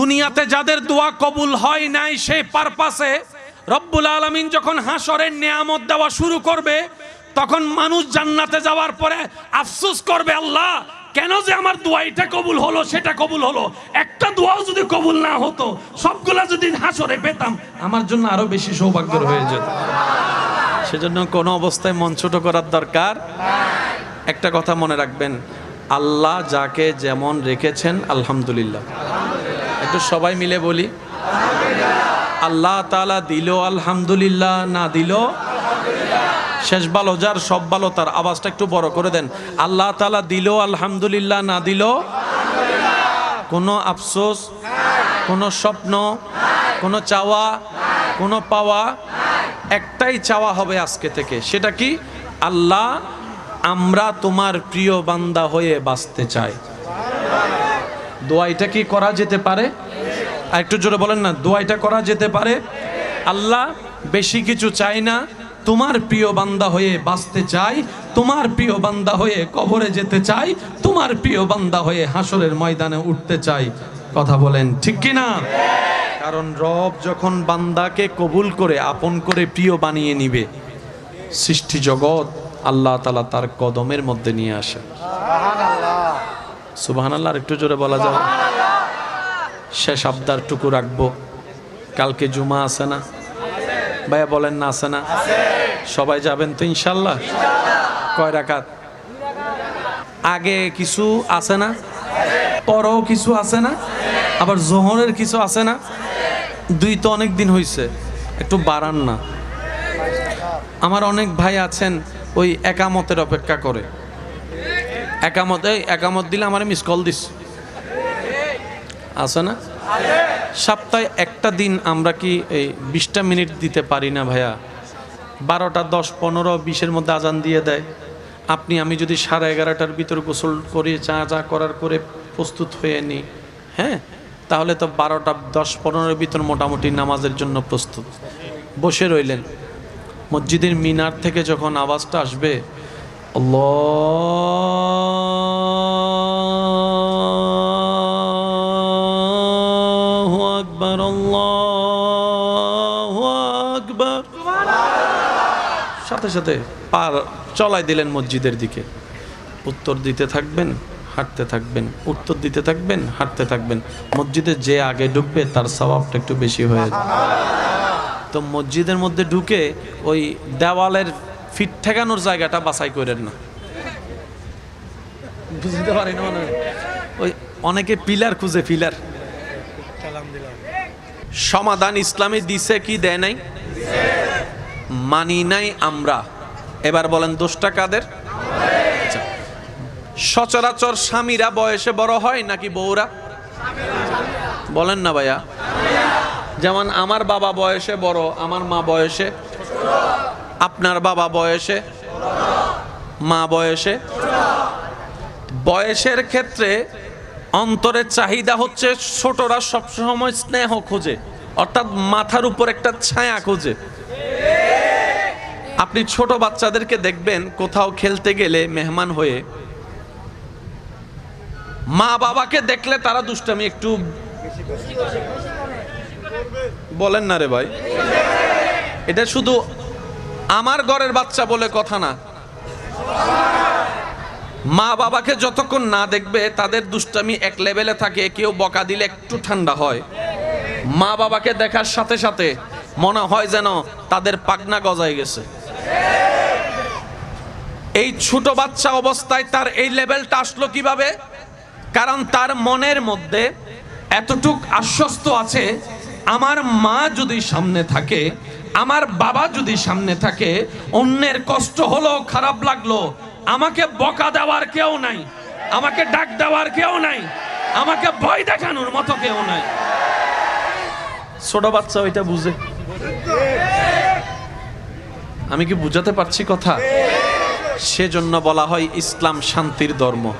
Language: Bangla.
দুনিয়াতে যাদের দোয়া কবুল হয় নাই সেই পারপাসে রব্বুল আলমিন যখন হাসরের নিয়ামত দেওয়া শুরু করবে, তখন মানুষ জান্নাতে যাওয়ার পরে আফসোস করবে, আল্লাহ, কেন যে আমার দোয়া এটা কবুল হলো, সেটা কবুল হলো? একটা দোয়াও যদি কবুল না হতো, সবগুলা যদি হাসরে পেতাম, আমার জন্য আরও বেশি সৌভাগ্যের হয়ে যেত। সেজন্য কোনো অবস্থায় মন ছোট করার দরকার একটা কথা মনে রাখবেন, আল্লাহ যাকে যেমন রেখেছেন, আলহামদুলিল্লাহ। একটু সবাই মিলে বলি। আল্লাহ তাআলা দিল, আলহামদুলিল্লাহ, না দিল। শেষ ভালো, যার সব ভালো, তার আওয়াজটা একটু বড় করে দেন। আল্লাহ তালা দিল, আলহামদুলিল্লাহ, না দিল। কোনো আফসোস, কোনো স্বপ্ন, কোনো চাওয়া, কোনো পাওয়া, একটাই চাওয়া হবে আজকে থেকে। সেটা কি? আল্লাহ আমরা তোমার প্রিয় বান্দা হয়ে বাঁচতে চাই। দোয়াইটা কি করা যেতে পারে? আর একটু জোরে বলেন না দোয়াইটা করা যেতে পারে? আল্লাহ বেশি কিছু চাই না, তোমার প্রিয় বান্দা হয়ে বাঁচতে চাই তোমার প্রিয় বান্দা হয়ে কবরে যেতে চাই তোমার প্রিয় বান্দা হয়ে হাসরের ময়দানে উঠতে চাই কথা বলেন, ঠিক কি না? কারণ রব যখন বান্দাকে কবুল করে, আপন করে প্রিয় বানিয়ে নিবে, সৃষ্টি জগৎ আল্লাহ তালা তার কদমের মধ্যে নিয়ে আসে। সুবাহান আল্লাহ একটু জোরে বলা যাবে শেষ আবদারটুকু রাখব। কালকে জুমা আছে না? ভাইয়া বলেন না আছে না? সবাই যাবেন তো ইনশাল্লাহ? কয় রাখাত আগে কিছু আছে না? পরও কিছু আছে না? আবার জোহরের কিছু আছে না? দুই তো অনেক দিন হয়েছে একটু বাড়ান না। আমার অনেক ভাই আছেন, ওই একামতের অপেক্ষা করে। একামত একামত দিলে আমার মিস কল দিস। আছে না? সপ্তাহে একটা দিন আমরা কি এই বিশটা মিনিট দিতে পারি না ভাইয়া? বারোটা, দশ, পনেরো, বিশের মধ্যে আজান দিয়ে দেয়। আপনি, আমি যদি সাড়ে এগারোটার ভিতর গোসল করে, চা চা করার করে প্রস্তুত হয়ে নিই হ্যাঁ? তাহলে তো বারোটা, দশ, পনেরোর ভিতর মোটামুটি নামাজের জন্য প্রস্তুত। বসে রইলেন। মসজিদের মিনার থেকে যখন আওয়াজটা আসবে আল্লাহু আকবার আল্লাহু আকবার সাথে সাথে পার চলাই দিলেন মসজিদের দিকে। উত্তর দিতে থাকবেন, হাঁটতে থাকবেন। উত্তর দিতে থাকবেন, হাঁটতে থাকবেন। মসজিদে যে আগে ঢুকবে, তার স্বভাবটা একটু বেশি হয়ে যায় তো মসজিদের মধ্যে ঢুকে ওই দেওয়ালের ফিট ঠেকানোর জায়গাটা বাছাই করেন না। বুঝতে পারি না মানে। ওই অনেকে পিলার খুঁজে, পিলার। সমাধান ইসলামে দিছে কি দেয় নাই? মানি নাই আমরা। এবার বলেন দোষটা কাদের? আচ্ছা। সচরাচর স্বামীরা বয়সে বড় হয় নাকি বউরা? বলেন না ভাইয়া। যেমন আমার বাবা বয়সে বড়, আমার মা বয়সে আপনার বাবা বয়সে? মা বয়সে? বয়সের ক্ষেত্রে অন্তরের চাহিদা হচ্ছে ছোটরা সবসময় স্নেহ খোঁজে, অর্থাৎ মাথার উপর একটা ছায়া খোঁজে। আপনি ছোট বাচ্চাদেরকে দেখবেন কোথাও খেলতে গেলে মেহমান হয়ে, মা বাবাকে দেখলে তারা দুষ্টামি একটু বলেন না রে ভাই। এটা শুধু আমার ঘরের বাচ্চা বলে কথা না। মা বাবাকে যতক্ষণ না দেখবে, তাদের দুষ্টামি এক লেভেলে থাকে, কেউ বকা দিলে একটু ঠান্ডা হয়। মা বাবাকে দেখার সাথে সাথে মনে হয় যেন তাদের পাগনা গজায় গেছে। এই ছোট বাচ্চা অবস্থায় তার এই লেভেলটা আসলো কীভাবে? কারণ তার মনের মধ্যে এতটুক আশ্বস্ত আছে, আমার মা যদি সামনে থাকে আমার বাবা যদি সামনে থাকে, অন্যের কষ্ট হলো, খারাপ লাগল, আমাকে বকা দেওয়ার কেউ নাই, আমাকে ডাক দেওয়ার কেউ নাই, আমাকে ভয় দেখানোর মতো কেউ নাই। ছোট বাচ্চা ওইটা বুঝে। আমি কি বুঝাতে পারছি কথা? সেজন্য বলা হয় ইসলাম শান্তির ধর্ম।